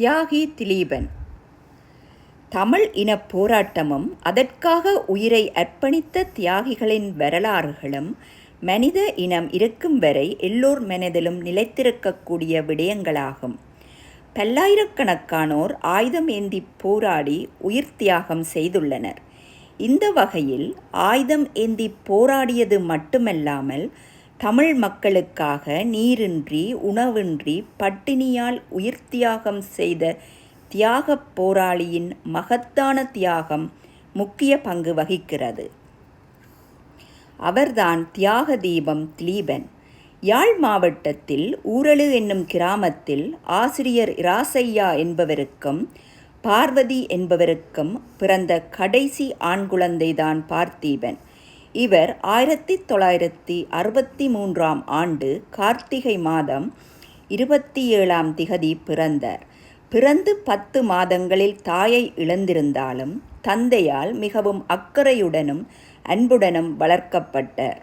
தியாகி திலீபன். தமிழ் இனப் போராட்டமும் அதற்காக உயிரை அர்ப்பணித்த தியாகிகளின் வரலாறுகளும் மனித இனம் இருக்கும் வரை எல்லோர் மனதிலும் நிலைத்திருக்கக்கூடிய விடயங்களாகும். பல்லாயிரக்கணக்கானோர் ஆயுதம் ஏந்திப் போராடி உயிர் தியாகம் செய்துள்ளனர். இந்த வகையில் ஆயுதம் ஏந்திப் போராடியது மட்டுமல்லாமல் தமிழ் மக்களுக்காக நீரின்றி உணவின்றி பட்டினியால் உயிர் தியாகம் செய்த தியாகப் போராளியின் மகத்தான தியாகம் முக்கிய பங்கு வகிக்கிறது. அவர்தான் தியாக தீபம் திலீபன். யாழ் மாவட்டத்தில் ஊரலு என்னும் கிராமத்தில் ஆசிரியர் இராசையா என்பவருக்கும் பார்வதி என்பவருக்கும் பிறந்த கடைசி ஆண் குழந்தைதான் பார்த்தீபன். இவர் ஆயிரத்தி தொள்ளாயிரத்தி அறுபத்தி மூன்றாம் ஆண்டு கார்த்திகை மாதம் இருபத்தி ஏழாம் திகதி பிறந்தார். பிறந்து பத்து மாதங்களில் தாயை இழந்திருந்தாலும் தந்தையால் மிகவும் அக்கறையுடனும் அன்புடனும் வளர்க்கப்பட்டார்.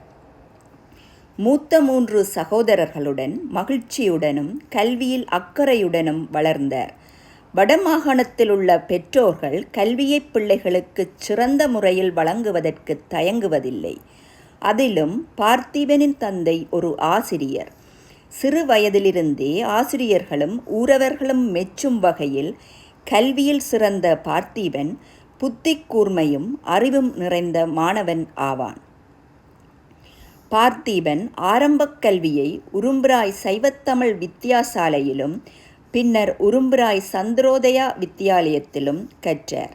மூத்த மூன்று சகோதரர்களுடன் மகிழ்ச்சியுடனும் கல்வியில் அக்கறையுடனும் வளர்ந்தார். வடமாகாணத்தில் உள்ள பெற்றோர்கள் கல்வியை பிள்ளைகளுக்கு சிறந்த முறையில் வழங்குவதற்கு தயங்குவதில்லை. அதிலும் பார்த்திபனின் தந்தை ஒரு ஆசிரியர். சிறு வயதிலிருந்தே ஆசிரியர்களும் ஊரவர்களும் மெச்சும் வகையில் கல்வியில் சிறந்த பார்த்திபன் புத்தி கூர்மையும் அறிவும் நிறைந்த மாணவன் ஆவான். பார்த்தீபன் ஆரம்பக் கல்வியை உரும்பிராய் சைவத்தமிழ் வித்தியாசாலையிலும் பின்னர் உரும்புராய் சந்திரோதயா வித்தியாலயத்திலும் கற்றார்.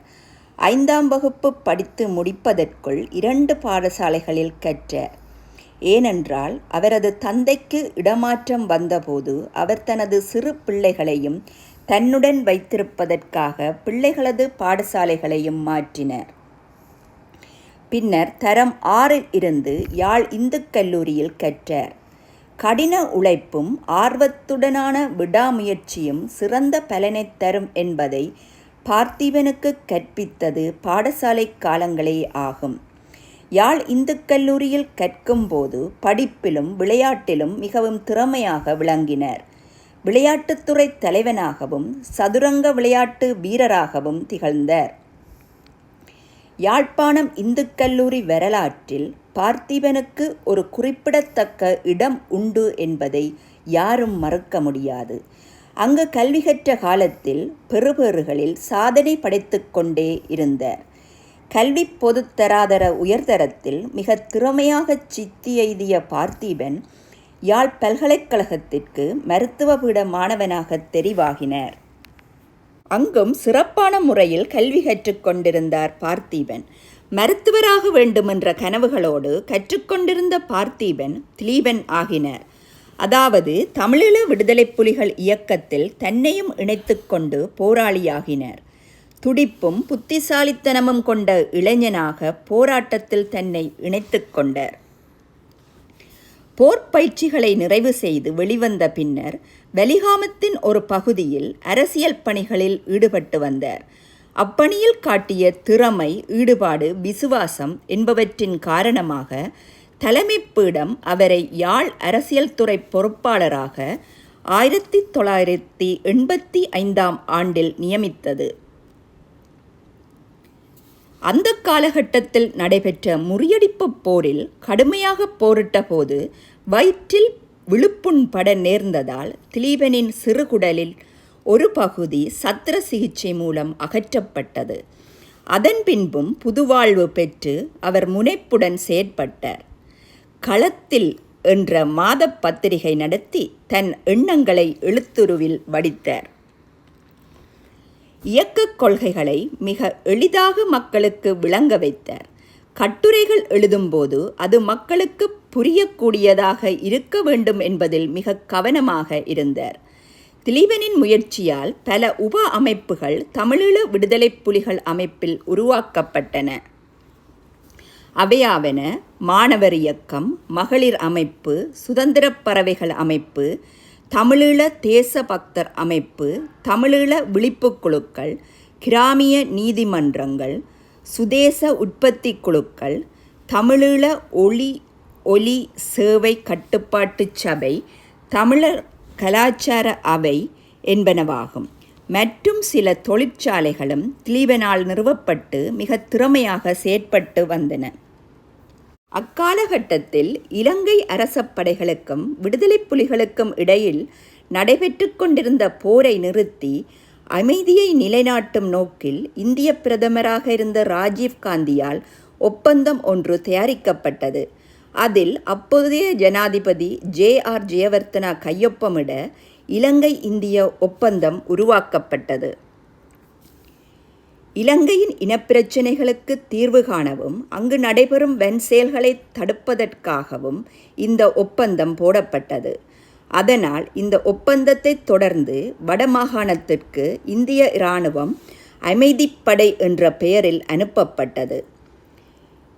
ஐந்தாம் வகுப்பு படித்து முடிப்பதற்குள் இரண்டு பாடசாலைகளில் கற்றார். ஏனென்றால் அவரது தந்தைக்கு இடமாற்றம் வந்தபோது அவர் தனது சிறு பிள்ளைகளையும் தன்னுடன் வைத்திருப்பதற்காக பிள்ளைகளது பாடசாலைகளையும் மாற்றினர். பின்னர் தரம் ஆறில் இருந்து யாழ் இந்து கல்லூரியில் கற்றார். கடின உழைப்பும் ஆர்வத்துடனான விடாமுயற்சியும் சிறந்த பலனை தரும் என்பதை பார்த்திபனுக்கு கற்பித்தது பாடசாலை காலங்களே ஆகும். யாழ் இந்து கல்லூரியில் கற்கும்போது படிப்பிலும் விளையாட்டிலும் மிகவும் திறமையாக விளங்கினர். விளையாட்டுத்துறை தலைவனாகவும் சதுரங்க விளையாட்டு வீரராகவும் திகழ்ந்தார். யாழ்ப்பாணம் இந்துக்கல்லூரி வரலாற்றில் பார்த்திபனுக்கு ஒரு குறிப்பிடத்தக்க இடம் உண்டு என்பதை யாரும் மறுக்க முடியாது. அங்கு கல்வி கற்ற காலத்தில் பெறுபேறுகளில் சாதனை படைத்து கொண்டே இருந்தார். கல்வி பொதுத்தராதர உயர்தரத்தில் மிக திறமையாக சித்தி எய்திய பார்த்திபன் யாழ் பல்கலைக்கழகத்திற்கு மருத்துவ பீட மாணவனாக தெரிவாகினார். அங்கும் சிறப்பான முறையில் கல்வி கற்றுக்கொண்டிருந்தார் பார்த்தீபன். மருத்துவராக வேண்டுமென்ற கனவுகளோடு கற்றுக்கொண்டிருந்த பார்த்தீபன் திலீபன் ஆகினர். அதாவது தமிழீழ விடுதலை புலிகள் இயக்கத்தில் தன்னையும் இணைத்துக்கொண்டு போராளியாகினர். துடிப்பும் புத்திசாலித்தனமும் கொண்ட இளைஞனாக போராட்டத்தில் தன்னை இணைத்து கொண்டார். போர் பயிற்சிகளை நிறைவு செய்து வெளிவந்த பின்னர் வலிகாமத்தின் ஒரு பகுதியில் அரசியல் பணிகளில் ஈடுபட்டு வந்தார். அப்பணியில் காட்டிய திறமை ஈடுபாடு விசுவாசம் என்பவற்றின் காரணமாக தலைமைப்பீடம் அவரை யாழ் அரசியல் துறை பொறுப்பாளராக ஆயிரத்தி தொள்ளாயிரத்தி எண்பத்தி ஐந்தாம் ஆண்டில் நியமித்தது. அந்த காலகட்டத்தில் நடைபெற்ற முறியடிப்பு போரில் கடுமையாக போரிட்ட போது வயிற்றில் விழுப்புண் பட நேர்ந்ததால் திலீபனின் சிறுகுடலில் ஒரு பகுதி சத்திர சிகிச்சை மூலம் அகற்றப்பட்டது. அதன் பின்பும் புதுவாழ்வு பெற்று அவர் முனைப்புடன் செயற்பட்டார். களத்தில் என்ற மாத பத்திரிகை நடத்தி தன் எண்ணங்களை எழுத்துருவில் வடித்தார். இயக்கக் கொள்கைகளை மிக எளிதாக மக்களுக்கு விளங்க வைத்தார். கட்டுரைகள் எழுதும்போது அது மக்களுக்கு புரியக்கூடியதாக இருக்க வேண்டும் என்பதில் மிக கவனமாக இருந்தார். திலீபனின் முயற்சியால் பல உப அமைப்புகள் தமிழீழ விடுதலை புலிகள் அமைப்பில் உருவாக்கப்பட்டன. அவையாவன மாணவர் இயக்கம் மகளிர் அமைப்பு சுதந்திரப் பறவைகள் அமைப்பு தமிழீழ தேச பக்தர் அமைப்பு தமிழீழ விழிப்பு குழுக்கள் கிராமிய நீதிமன்றங்கள் சுதேச உற்பத்தி குழுக்கள் தமிழீழ ஒளி ஒலி சேவை கட்டுப்பாட்டு சபை தமிழர் கலாச்சார அவை என்பனவாகும். மற்றும் சில தொழிற்சாலைகளும் திலீபனால் நிறுவப்பட்டு மிக திறமையாக செயற்பட்டு வந்தன. அக்காலகட்டத்தில் இலங்கை அரசப்படைகளுக்கும் விடுதலை விடுதலைப் புலிகளுக்கும் இடையில் நடைபெற்று கொண்டிருந்த போரை நிறுத்தி அமைதியை நிலைநாட்டும் நோக்கில் இந்திய பிரதமராக இருந்த ராஜீவ் காந்தியால் ஒப்பந்தம் ஒன்று தயாரிக்கப்பட்டது. அதில் அப்போதைய ஜனாதிபதி ஜே ஆர் ஜெயவர்த்தனா கையொப்பமிட இலங்கை இந்திய ஒப்பந்தம் உருவாக்கப்பட்டது. இலங்கையின் இனப்பிரச்சினைகளுக்கு தீர்வு காணவும் அங்கு நடைபெறும் வன்செயல்களை தடுப்பதற்காகவும் இந்த ஒப்பந்தம் போடப்பட்டது. அதனால் இந்த ஒப்பந்தத்தை தொடர்ந்து வடமாகாணத்திற்கு இந்திய இராணுவம் அமைதிப்படை என்ற பெயரில் அனுப்பப்பட்டது.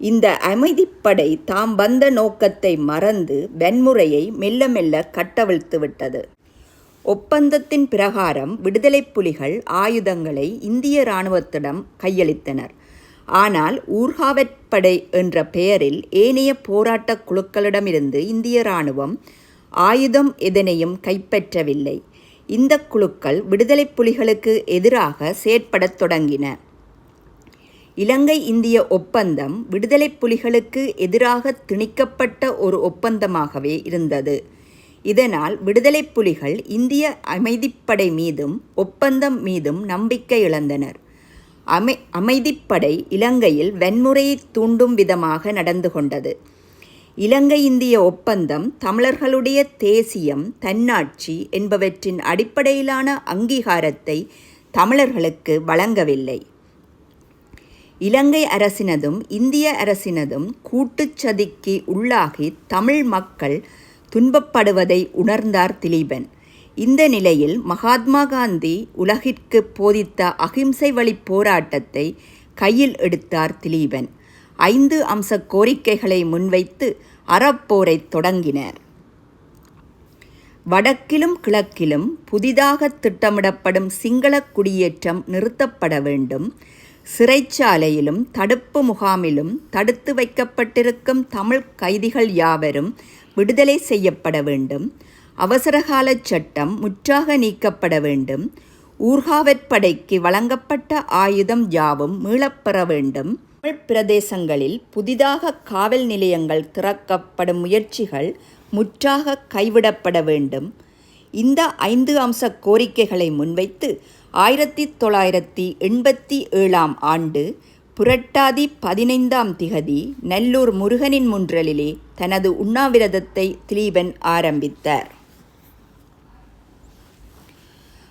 இந்த அமைதிப்படை தாம் வந்த நோக்கத்தை மறந்து வன்முறையை மெல்ல மெல்ல கட்டவிழ்த்து விட்டது. ஒப்பந்தத்தின் பிரகாரம் விடுதலை புலிகள் ஆயுதங்களை இந்திய இராணுவத்திடம் கையளித்தனர். ஆனால் ஊர்காவற்படை என்ற பெயரில் ஏனைய போராட்டக் குழுக்களிடமிருந்து இந்திய இராணுவம் ஆயுதம் எதனையும் கைப்பற்றவில்லை. இந்த குழுக்கள் விடுதலை புலிகளுக்கு எதிராக செயற்படத் தொடங்கின. இலங்கை இந்திய ஒப்பந்தம் விடுதலை புலிகளுக்கு எதிராக திணிக்கப்பட்ட ஒரு ஒப்பந்தமாகவே இருந்தது. இதனால் விடுதலை புலிகள் இந்திய அமைதிப்படை மீதும் ஒப்பந்தம் மீதும் நம்பிக்கை இழந்தனர். அமை அமைதிப்படை இலங்கையில் வன்முறையை தூண்டும் விதமாக நடந்து கொண்டது. இலங்கை இந்திய ஒப்பந்தம் தமிழர்களுடைய தேசியம் தன்னாட்சி என்பவற்றின் அடிப்படையிலான அங்கீகாரத்தை தமிழர்களுக்கு வழங்கவில்லை. இலங்கை அரசினதும் இந்திய அரசினதும் கூட்டுச்சதிக்கு உள்ளாகி தமிழ் மக்கள் துன்பப்படுவதை உணர்ந்தார் திலீபன். இந்த நிலையில் மகாத்மா காந்தி உலகிற்கு போதித்த அகிம்சை வழி போராட்டத்தை கையில் எடுத்தார் திலீபன். ஐந்து அம்ச கோரிக்கைகளை முன்வைத்து அறப்போரை தொடங்கினர். வடக்கிலும் கிழக்கிலும் புதிதாக திட்டமிடப்படும் சிங்கள குடியேற்றம் நிறுத்தப்பட வேண்டும். சிறைச்சாலையிலும் தடுப்பு முகாமிலும் தடுத்து வைக்கப்பட்டிருக்கும் தமிழ் கைதிகள் யாவரும் விடுதலை செய்யப்பட வேண்டும். அவசரகால சட்டம் முற்றாக நீக்கப்பட வேண்டும். ஊர்காவற்படைக்கு வழங்கப்பட்ட ஆயுதம் யாவும் மீளப்பெற வேண்டும். தமிழ் பிரதேசங்களில் புதிதாக காவல் நிலையங்கள் திறக்கப்படும் முயற்சிகள் முற்றாக கைவிடப்பட வேண்டும். இந்த ஐந்து அம்ச கோரிக்கைகளை முன்வைத்து ஆயிரத்தி தொள்ளாயிரத்தி எண்பத்தி ஏழாம் ஆண்டு புரட்டாதி பதினைந்தாம் திகதி நெல்லூர் முருகனின் முன்றலிலே தனது உண்ணாவிரதத்தை திலீபன் ஆரம்பித்தார்.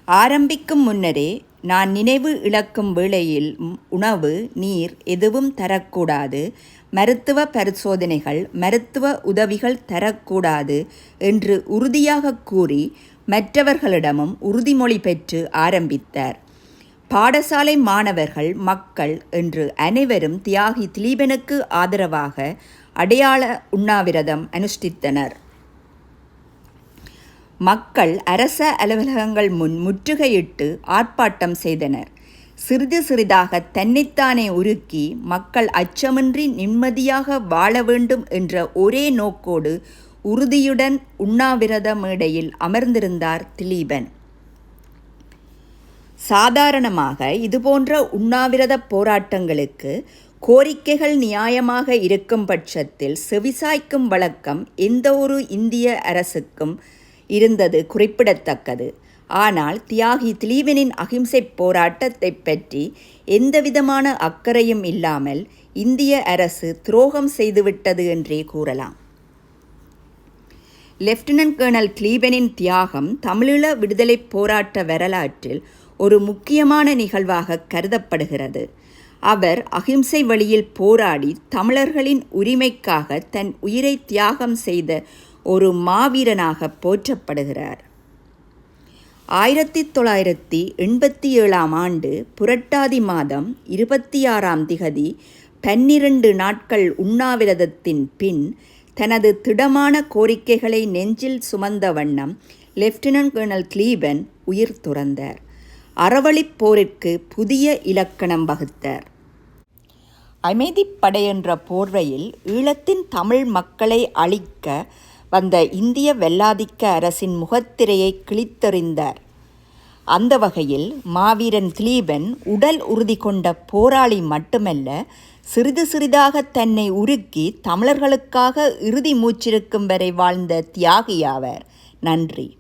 ஆரம்பிக்கும் முன்னரே நான் நினைவு இழக்கும் வேளையில் உணவு நீர் எதுவும் தரக்கூடாது மருத்துவ பரிசோதனைகள் மருத்துவ உதவிகள் தரக்கூடாது என்று உறுதியாக கூறி மற்றவர்களிடமும் உறுதிமொழி பெற்று ஆரம்பித்தார். பாடசாலை மாணவர்கள் மக்கள் என்று அனைவரும் தியாகி திலீபனுக்கு ஆதரவாக அடையாள உண்ணாவிரதம் அனுஷ்டித்தனர். மக்கள் அரச அலுவலகங்கள் முன் முற்றுகையிட்டு ஆர்ப்பாட்டம் செய்தனர். சிறிது சிறிதாக தன்னைத்தானே உருக்கி மக்கள் அச்சமின்றி நிம்மதியாக வாழ வேண்டும் என்ற ஒரே நோக்கோடு உறுதியுடன் உண்ணாவிரத மேடையில் அமர்ந்திருந்தார் திலீபன். சாதாரணமாக இதுபோன்ற உண்ணாவிரத போராட்டங்களுக்கு கோரிக்கைகள் நியாயமாக இருக்கும் பட்சத்தில் செவிசாய்க்கும் வழக்கம் எந்த ஒரு இந்திய அரசுக்கும் இருந்தது குறிப்பிடத்தக்கது. ஆனால் தியாகி திலீபனின் அகிம்சை போராட்டத்தை பற்றி எந்தவிதமான அக்கறையும் இல்லாமல் இந்திய அரசு துரோகம் செய்துவிட்டது என்றே கூறலாம். லெப்டினன்ட் கர்னல் கிளீபனின் தியாகம் தமிழீழ விடுதலைப் போராட்ட வரலாற்றில் ஒரு முக்கியமான நிகழ்வாக கருதப்படுகிறது. அவர் அகிம்சை வழியில் போராடி தமிழர்களின் உரிமைக்காக தன் உயிரை தியாகம் செய்த ஒரு மாவீரனாக போற்றப்படுகிறார். ஆயிரத்தி தொள்ளாயிரத்தி எண்பத்தி ஏழாம் ஆண்டு புரட்டாதி மாதம் இருபத்தி ஆறாம் திகதி பன்னிரண்டு நாட்கள் உண்ணாவிரதத்தின் பின் தனது திடமான கோரிக்கைகளை நெஞ்சில் சுமந்த வண்ணம் லெப்டினன்ட் கர்னல் கிளீபன் உயிர் துறந்தார். அறவழிப் போரிற்கு புதிய இலக்கணம் வகுத்தார். அமைதிப்படை என்ற போர்வையில் ஈழத்தின் தமிழ் மக்களை அழிக்க வந்த இந்திய வெள்ளாதிக்க அரசின் முகத்திரையை கிழித்தெறிந்தார். அந்த வகையில் மாவீரன் திலீபன் உடல் உறுதி கொண்ட போராளி மட்டுமல்ல சிறிது சிறிதாக தன்னை உருக்கி தமிழர்களுக்காக இறுதி மூச்சிருக்கும் வரை வாழ்ந்த தியாகியாவர் நன்றி.